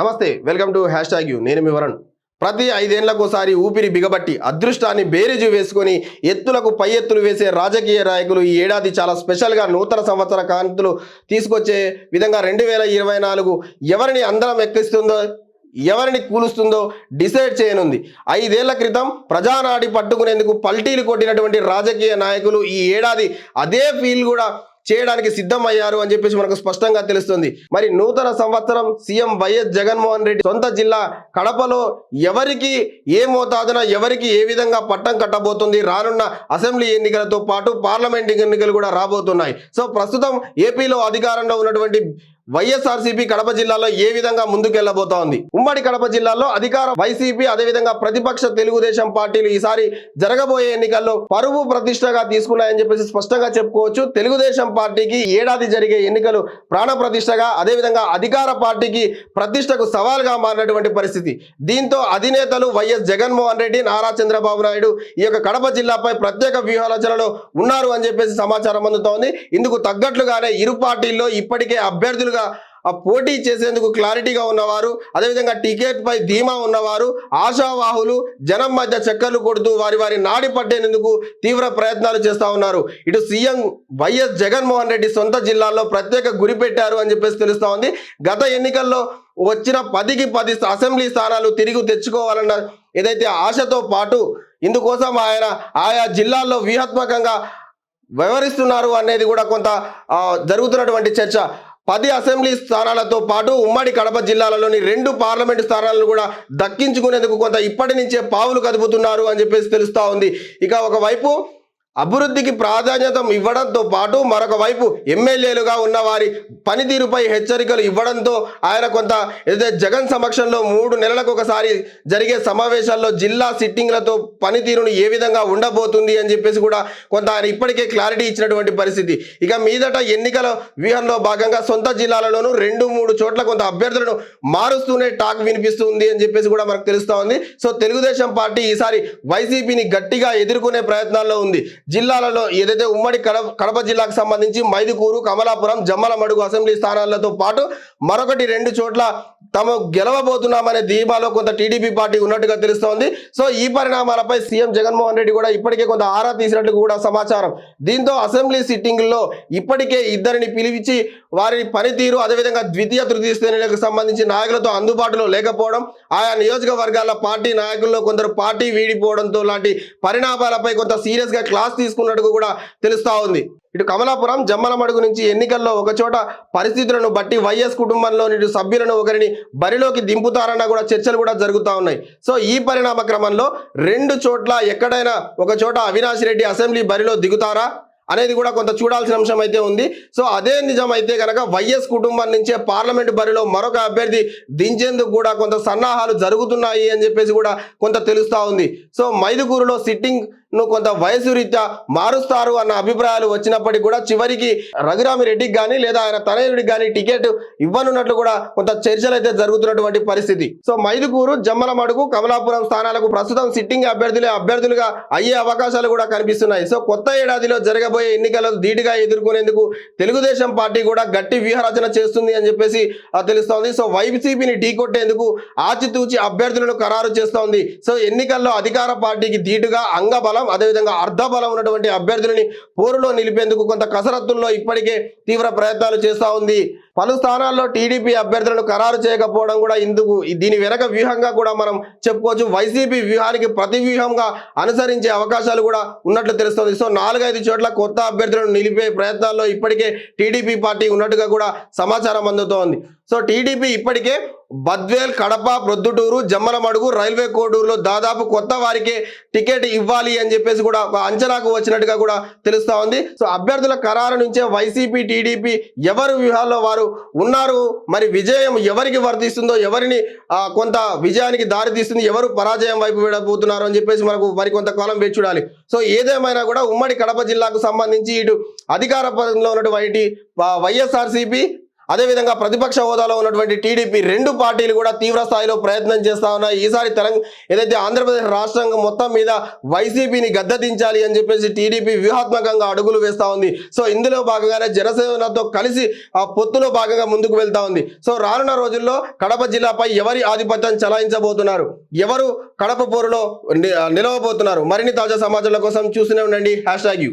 నమస్తే welcome to hash tag U. నేను మీ వరణ్. ప్రతి ఐదేళ్ళకోసారి ఊపిరి బిగబట్టి అదృష్టాన్ని బేరీజు వేసుకొని ఎత్తులకు పై ఎత్తులు వేసే రాజకీయ నాయకులు ఈ ఏడాది చాలా స్పెషల్గా నూతన సంవత్సర కాంతులు తీసుకొచ్చే విధంగా రెండు వేల ఇరవై నాలుగు ఎవరిని అందరం ఎక్కిస్తుందో ఎవరిని కూలుస్తుందో డిసైడ్ చేయనుంది. ఐదేళ్ళ క్రితం ప్రజానాడి పట్టుకునేందుకు పల్టీలు కొట్టినటువంటి రాజకీయ నాయకులు ఈ ఏడాది అదే ఫీల్ కూడా చేయడానికి సిద్ధం అయ్యారు అని చెప్పేసి మనకు స్పష్టంగా తెలుస్తుంది. మరి నూతన సంవత్సరం సీఎం వైఎస్ జగన్మోహన్ రెడ్డి సొంత జిల్లా కడపలో ఎవరికి ఏ మోతాదున ఎవరికి ఏ విధంగా పట్టం కట్టబోతుంది రానున్న అసెంబ్లీ ఎన్నికలతో పాటు పార్లమెంట్ ఎన్నికలు కూడా రాబోతున్నాయి. సో ప్రస్తుతం ఏపీలో అధికారంలో ఉన్నటువంటి వైఎస్ఆర్సీపీ కడప జిల్లాలో ఏ విధంగా ముందుకెళ్ళబోతా ఉంది ఉమ్మడి కడప జిల్లాలో అధికార వైసీపీ అదేవిధంగా ప్రతిపక్ష తెలుగుదేశం పార్టీలు ఈసారి జరగబోయే ఎన్నికల్లో పరువు ప్రతిష్టగా తీసుకున్నాయని చెప్పేసి స్పష్టంగా చెప్పుకోవచ్చు. తెలుగుదేశం పార్టీకి ఏడాది జరిగే ఎన్నికలు ప్రాణ ప్రతిష్టగా అదేవిధంగా అధికార పార్టీకి ప్రతిష్టకు సవాల్గా మారినటువంటి పరిస్థితి. దీంతో అధినేతలు వైఎస్ జగన్మోహన్ రెడ్డి నారా చంద్రబాబు నాయుడు ఈ యొక్క కడప జిల్లాపై ప్రత్యేక వ్యూహాలోచనలో ఉన్నారు అని చెప్పేసి సమాచారం అందుతోంది. ఇందుకు తగ్గట్లుగానే ఇరు పార్టీల్లో ఇప్పటికే అభ్యర్థులుగా ఆ పోటీ చేసేందుకు క్లారిటీగా ఉన్నవారు అదేవిధంగా టికెట్ పై ధీమా ఉన్నవారు ఆశావాహులు జనం మధ్య చక్కర్లు కొడుతూ వారి వారి నాడి పట్టేందుకు తీవ్ర ప్రయత్నాలు చేస్తూ ఉన్నారు. ఇటు సీఎం వైఎస్ జగన్మోహన్ రెడ్డి సొంత జిల్లాలో ప్రత్యేక గురి పెట్టారు అని చెప్పేసి తెలుస్తూ ఉంది. గత ఎన్నికల్లో వచ్చిన పదికి పది అసెంబ్లీ స్థానాలు తిరిగి తెచ్చుకోవాలన్న ఏదైతే ఆశతో పాటు ఇందుకోసం ఆయన ఆయా జిల్లాల్లో వ్యూహాత్మకంగా వ్యవహరిస్తున్నారు అనేది కూడా కొంత జరుగుతున్నటువంటి చర్చ. పది అసెంబ్లీ స్థానాలతో పాటు ఉమ్మడి కడప జిల్లాలలోని రెండు పార్లమెంటు స్థానాలను కూడా దక్కించుకునేందుకు కొంత ఇప్పటి నుంచే పావులు కదుపుతున్నారు అని చెప్పేసి తెలుస్తా ఉంది. ఇక ఒకవైపు అభివృద్ధికి ప్రాధాన్యత ఇవ్వడంతో పాటు మరొక వైపు ఎమ్మెల్యేలుగా ఉన్న వారి పనితీరుపై హెచ్చరికలు ఇవ్వడంతో ఆయన కొంత ఏదైతే జగన్ సమక్షంలో మూడు నెలలకు ఒకసారి జరిగే సమావేశాల్లో జిల్లా సిట్టింగ్లతో పనితీరును ఏ విధంగా ఉండబోతుంది అని చెప్పేసి కూడా కొంత ఆయన ఇప్పటికే క్లారిటీ ఇచ్చినటువంటి పరిస్థితి. ఇక మీదట ఎన్నికల వ్యూహంలో భాగంగా సొంత జిల్లాలలోనూ రెండు మూడు చోట్ల కొంత అభ్యర్థులను మారుస్తూనే టాక్ వినిపిస్తుంది అని చెప్పేసి కూడా మనకు తెలుస్తూ ఉంది. సో తెలుగుదేశం పార్టీ ఈసారి వైసీపీని గట్టిగా ఎదుర్కొనే ప్రయత్నాల్లో ఉంది. జిల్లాలలో ఏదైతే ఉమ్మడి కడప కడప జిల్లాకు సంబంధించి మైదుకూరు కమలాపురం జమ్మలమడుగు అసెంబ్లీ స్థానాలతో పాటు మరొకటి రెండు చోట్ల తాము గెలవబోతున్నామనే ధీమాలో కొంత టీడీపీ పార్టీ ఉన్నట్టుగా తెలుస్తోంది. సో ఈ పరిణామాలపై సీఎం జగన్మోహన్ రెడ్డి కూడా ఇప్పటికే కొంత ఆరా తీసినట్టు కూడా సమాచారం. దీంతో అసెంబ్లీ సిట్టింగ్లో ఇప్పటికే ఇద్దరిని పిలిపించి వారి పనితీరు అదేవిధంగా ద్వితీయ తృతీయ శ్రేణులకు సంబంధించి నాయకులతో అందుబాటులో లేకపోవడం ఆయా నియోజకవర్గాల పార్టీ నాయకుల్లో కొందరు పార్టీ వీడిపోవడంతో లాంటి పరిణామాలపై కొంత సీరియస్గా క్లాస్ తీసుకున్నట్టు కూడా తెలుస్తా ఉంది. ఇటు కమలాపురం జమ్మలమడుగు నుంచి ఎన్నికల్లో ఒకచోట పరిస్థితులను బట్టి వైఎస్ కుటుంబంలోని ఇటు సభ్యులను ఒకరిని బరిలోకి దింపుతారన్న కూడా చర్చలు కూడా జరుగుతూ ఉన్నాయి. సో ఈ పరిణామ క్రమంలో రెండు చోట్ల ఎక్కడైనా ఒక చోట అవినాష్ రెడ్డి అసెంబ్లీ బరిలో దిగుతారా అనేది కూడా కొంత చూడాల్సిన అంశం అయితే ఉంది. సో అదే నిజం అయితే కనుక వైఎస్ కుటుంబం నుంచే పార్లమెంటు బరిలో మరొక అభ్యర్థి దించేందుకు కూడా కొంత సన్నాహాలు జరుగుతున్నాయి అని చెప్పేసి కూడా కొంత తెలుస్తూ ఉంది. సో మైదుకూరులో సిట్టింగ్ ను కొంత వయసు రీత్యా మారుస్తారు అన్న అభిప్రాయాలు వచ్చినప్పటికీ కూడా చివరికి రఘురామిరెడ్డికి కానీ లేదా ఆయన తనయుడికి కానీ టికెట్ ఇవ్వనున్నట్లు కూడా కొంత చర్చలు అయితే జరుగుతున్నటువంటి పరిస్థితి. సో మైదుకూరు జమ్మలమడుగు కమలాపురం స్థానాలకు ప్రస్తుతం సిట్టింగ్ అభ్యర్థులే అభ్యర్థులుగా అయ్యే అవకాశాలు కూడా కనిపిస్తున్నాయి. సో కొత్త ఏడాదిలో జరగబోయే ఎన్నికలను ధీటుగా ఎదుర్కొనేందుకు తెలుగుదేశం పార్టీ కూడా గట్టి వ్యూహరచన చేస్తుంది అని చెప్పేసి తెలుస్తోంది. సో వైసీపీని ఢీకొట్టేందుకు ఆచితూచి అభ్యర్థులను ఖరారు చేస్తోంది. సో ఎన్నికల్లో అధికార పార్టీకి ధీటుగా అంగబలం అదేవిధంగా అర్ధబలం ఉన్నటువంటి అభ్యర్థులని పోరులో నిలిపేందుకు కొంత కసరత్తుల్లో ఇప్పటికే తీవ్ర ప్రయత్నాలు చేస్తూ ఉంది. పలు స్థానాల్లో టీడీపీ అభ్యర్థులను ఖరారు చేయకపోవడం కూడా ఇందుకు దీని వెనక వ్యూహంగా కూడా మనం చెప్పుకోవచ్చు. వైసీపీ వ్యూహానికి ప్రతి వ్యూహంగా అనుసరించే అవకాశాలు కూడా ఉన్నట్లు తెలుస్తుంది. సో నాలుగైదు చోట్ల కొత్త అభ్యర్థులను నిలిపే ప్రయత్నాల్లో ఇప్పటికే టీడీపీ పార్టీ ఉన్నట్టుగా కూడా సమాచారం అందుతోంది. సో టీడీపీ ఇప్పటికే బద్వేల్ కడప ప్రొద్దుటూరు జమ్మలమడుగు రైల్వే కోడూరులో దాదాపు కొత్త వారికే టికెట్ ఇవ్వాలి అని చెప్పేసి కూడా ఒక అంచనాకు వచ్చినట్టుగా కూడా తెలుస్తా ఉంది సో అభ్యర్థుల ఖరారు నుంచే వైసీపీ టీడీపీ ఎవరు వ్యూహాల్లో వారు ఉన్నారు. మరి విజయం ఎవరికి వర్తిస్తుందో ఎవరిని కొంత విజయానికి దారి తీస్తుంది ఎవరు పరాజయం వైపు వెళ్ళబోతున్నారు అని చెప్పేసి మనకు మరి కొంతకాలం వేచి చూడాలి. సో ఏదేమైనా కూడా ఉమ్మడి కడప జిల్లాకు సంబంధించి ఇటు అధికార పదంలో ఉన్నటువంటి వైఎస్ఆర్సీపీ అదేవిధంగా ప్రతిపక్ష హోదాలో ఉన్నటువంటి టీడీపీ రెండు పార్టీలు కూడా తీవ్ర స్థాయిలో ప్రయత్నం చేస్తా ఉన్నాయి. ఈసారి తెలంగాణ ఏదైతే ఆంధ్రప్రదేశ్ రాష్ట్రం మొత్తం మీద వైసీపీని గద్దెదించాలి అని చెప్పేసి టీడీపీ వ్యూహాత్మకంగా అడుగులు వేస్తా ఉంది. సో ఇందులో భాగంగానే జనసేనతో కలిసి ఆ పొత్తులో భాగంగా ముందుకు వెళ్తా ఉంది. సో రానున్న రోజుల్లో కడప జిల్లాపై ఎవరి ఆధిపత్యం చలాయించబోతున్నారు? ఎవరు కడప పోరులో ని- నిలవబోతున్నారు? మరిన్ని తాజా సమాచారాల కోసం చూస్తూనే ఉండండి. Hash tag U.